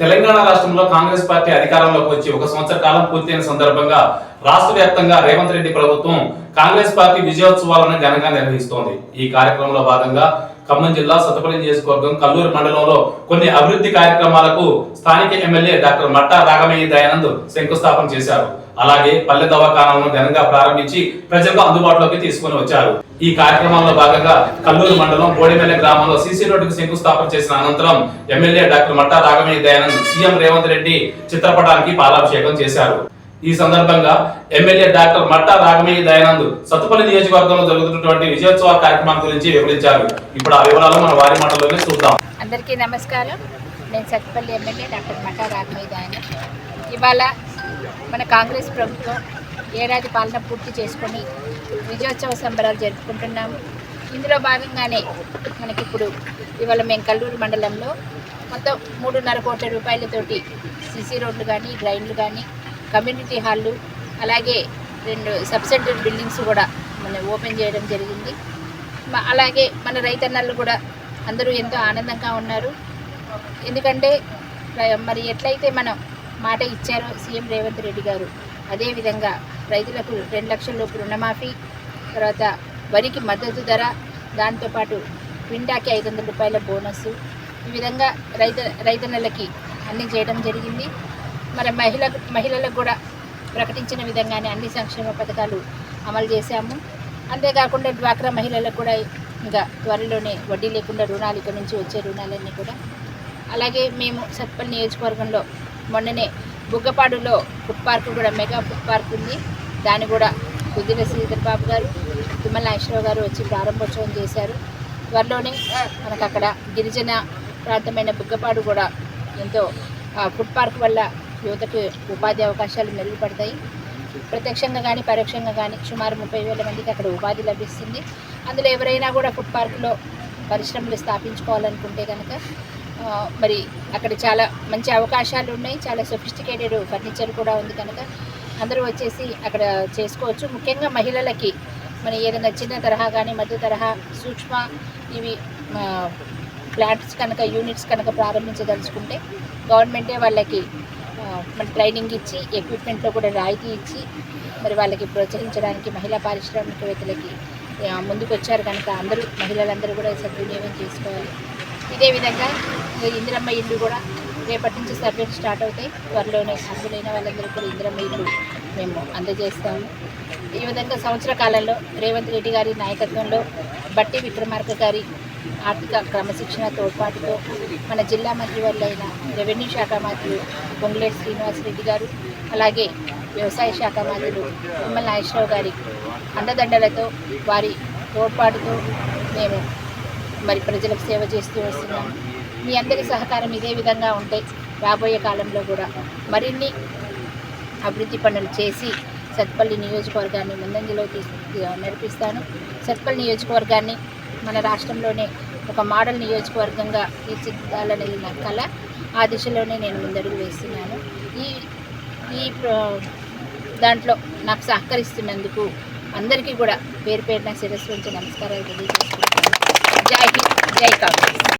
తెలంగాణ రాష్ట్రంలో కాంగ్రెస్ పార్టీ అధికారంలోకి వచ్చి ఒక సంవత్సర కాలం పూర్తయిన సందర్భంగా రాష్ట్ర వ్యాప్తంగా రేవంత్ రెడ్డి ప్రభుత్వం కాంగ్రెస్ పార్టీ విజయోత్సవాలను ఘనంగా నిర్వహిస్తోంది. ఈ కార్యక్రమంలో భాగంగా ఖమ్మం జిల్లా సతపల్లి నియోజకవర్గం కల్లూరు మండలంలో కొన్ని అభివృద్ధి కార్యక్రమాలకు స్థానిక ఎమ్మెల్యే డాక్టర్ మట్టా రాగమయ్య దయానంద్ శంకుస్థాపన చేశారు. అలాగే పల్లె దవాఖానాలను ఘనంగా ప్రారంభించి ప్రజలకు అందుబాటులోకి తీసుకుని వచ్చారు. ఈ కార్యక్రమంలో భాగంగా కల్లూరు మండలం బోడిమెల్ల గ్రామంలో సీసీ రోడ్డుకు శంకుస్థాపన చేసిన అనంతరం MLA doctor Matta Ragamayya Dayanand CM Revanth Reddy చిత్రపటానికి పాలాభిషేకం చేశారు. ఈ సందర్భంగా ఎమ్మెల్యే డాక్టర్ మట్టా రాఘమయ్య దయానంద్ సత్తుపల్లి నియోజకవర్గంలో జరుగుతున్నటువంటి విజయోత్సవ కార్యక్రమం గురించి వివరించారు. ఇప్పుడు ఆ వివరాలు మన వారి మాటలోనే చూద్దాం. అందరికీ నమస్కారం. నేను సత్తుపల్లి ఎమ్మెల్యే డాక్టర్ మట్టా రాఘమయ్య దయానంద్. ఇవాళ మన కాంగ్రెస్ ప్రభుత్వం ఏడాది పాలన పూర్తి చేసుకొని విజయోత్సవ సంబరాలు జరుపుకుంటున్నాము. ఇందులో భాగంగానే మనకిప్పుడు ఇవాళ మేము కల్లూరు మండలంలో మొత్తం మూడున్నర కోట్ల రూపాయలతోటి సిసి రోడ్లు కానీ డ్రైన్లు కానీ కమ్యూనిటీ హాళ్ళు అలాగే రెండు సబ్ సెంటర్ బిల్డింగ్స్ కూడా మనం ఓపెన్ చేయడం జరిగింది. అలాగే మన రైతన్నలు కూడా అందరూ ఎంతో ఆనందంగా ఉన్నారు. ఎందుకంటే మరి ఎట్లయితే మనం మాట ఇచ్చారో సీఎం రేవంత్ రెడ్డి గారు అదేవిధంగా రైతులకు రెండు లక్షల లోపు రుణమాఫీ తర్వాత వరికి మద్దతు ధర దాంతోపాటు క్వింటాకి ఐదు వందల రూపాయల బోనస్ ఈ విధంగా రైత రైతన్నలకి అన్ని చేయడం జరిగింది. మరి మహిళ మహిళలకు కూడా ప్రకటించిన విధంగానే అన్ని సంక్షేమ పథకాలు అమలు చేశాము. అంతేకాకుండా డ్వాక్రా మహిళలకు కూడా ఇంకా త్వరలోనే వడ్డీ లేకుండా రుణాలు ఇక్కడ నుంచి వచ్చే రుణాలన్నీ కూడా. అలాగే మేము సత్పల్లి నియోజకవర్గంలో మొన్ననే బుగ్గపాడులో ఫుడ్ పార్క్ కూడా మెగా ఫుడ్ పార్క్ ఉంది. దాన్ని కూడా కుదిర శ్రీధర్ బాబు గారు తిమ్మల నాగేశ్వరరావు గారు వచ్చి ప్రారంభోత్సవం చేశారు. త్వరలోనే మనకు అక్కడ గిరిజన ప్రాంతమైన బుగ్గపాడు కూడా ఎంతో ఫుడ్ పార్క్ వల్ల యువతకు ఉపాధి అవకాశాలు మెరుగుపడతాయి. ప్రత్యక్షంగా కానీ పరోక్షంగా కానీ సుమారు ముప్పై వేల మందికి అక్కడ ఉపాధి లభిస్తుంది. అందులో ఎవరైనా కూడా ఫుడ్ పార్క్లో పరిశ్రమలు స్థాపించుకోవాలనుకుంటే కనుక మరి అక్కడ చాలా మంచి అవకాశాలు ఉన్నాయి. చాలా సొఫిస్టికేటెడ్ ఫర్నిచర్ కూడా ఉంది కనుక అందరూ వచ్చేసి అక్కడ చేసుకోవచ్చు. ముఖ్యంగా మహిళలకి మన ఏదైనా చిన్న తరహా కానీ మధ్య తరహా సూక్ష్మ ఇవి ఆ, ఫ్లాట్స్ కనుక యూనిట్స్ కనుక ప్రారంభించదలుచుకుంటే గవర్నమెంటే వాళ్ళకి మన ట్రైనింగ్ ఇచ్చి ఎక్విప్మెంట్లో కూడా రాయితీ ఇచ్చి మరి వాళ్ళకి ప్రోత్సహించడానికి మహిళా పారిశ్రామికవేత్తలకి ముందుకొచ్చారు ముందుకు వచ్చారు కనుక అందరూ మహిళలందరూ కూడా సద్వినియోగం చేసుకోవాలి. ఇదే విధంగా ఇందిరమ్మ ఇల్లు కూడా రేపటి నుంచి సర్వేలు స్టార్ట్ అవుతాయి. త్వరలోనే అర్హులైన వాళ్ళందరూ కూడా ఇందిరమ్మ ఇల్లు మేము అందజేస్తాము. ఈ విధంగా సంవత్సర కాలంలో రేవంత్ రెడ్డి గారి నాయకత్వంలో బట్టి విక్రమార్క గారి ఆర్థిక క్రమశిక్షణ తోడ్పాటుతో మన జిల్లా మంత్రి అయిన రెవెన్యూ శాఖ మంత్రి పొంగులేటి శ్రీనివాస్ రెడ్డి గారు అలాగే వ్యవసాయ శాఖ మంత్రులు తిమ్మల నాగేశ్వరరావు గారి అండదండలతో వారి తోడ్పాటుతో మేము మరి ప్రజలకు సేవ చేస్తూ వస్తున్నాము మీ అందరి సహకారం ఇదే విధంగా ఉంటే రాబోయే కాలంలో కూడా మరిన్ని అభివృద్ధి పనులు చేసి సత్పల్లి నియోజకవర్గాన్ని ముందంజలో తీసు నడిపిస్తాను. సత్పల్లి నియోజకవర్గాన్ని మన రాష్ట్రంలోనే ఒక మోడల్ నియోజకవర్గంగా తీర్చిదిద్దాలనేది నా కళ ఆ దిశలోనే నేను ముందడుగు వేస్తున్నాను. ఈ ఈ దాంట్లో నాకు సహకరిస్తున్నందుకు అందరికీ కూడా పేరు పేరున శిరస్సు నుంచి నమస్కారాలు తెలియజేసుకుంటాను జై హింద్ జై కాంగ్రెస్.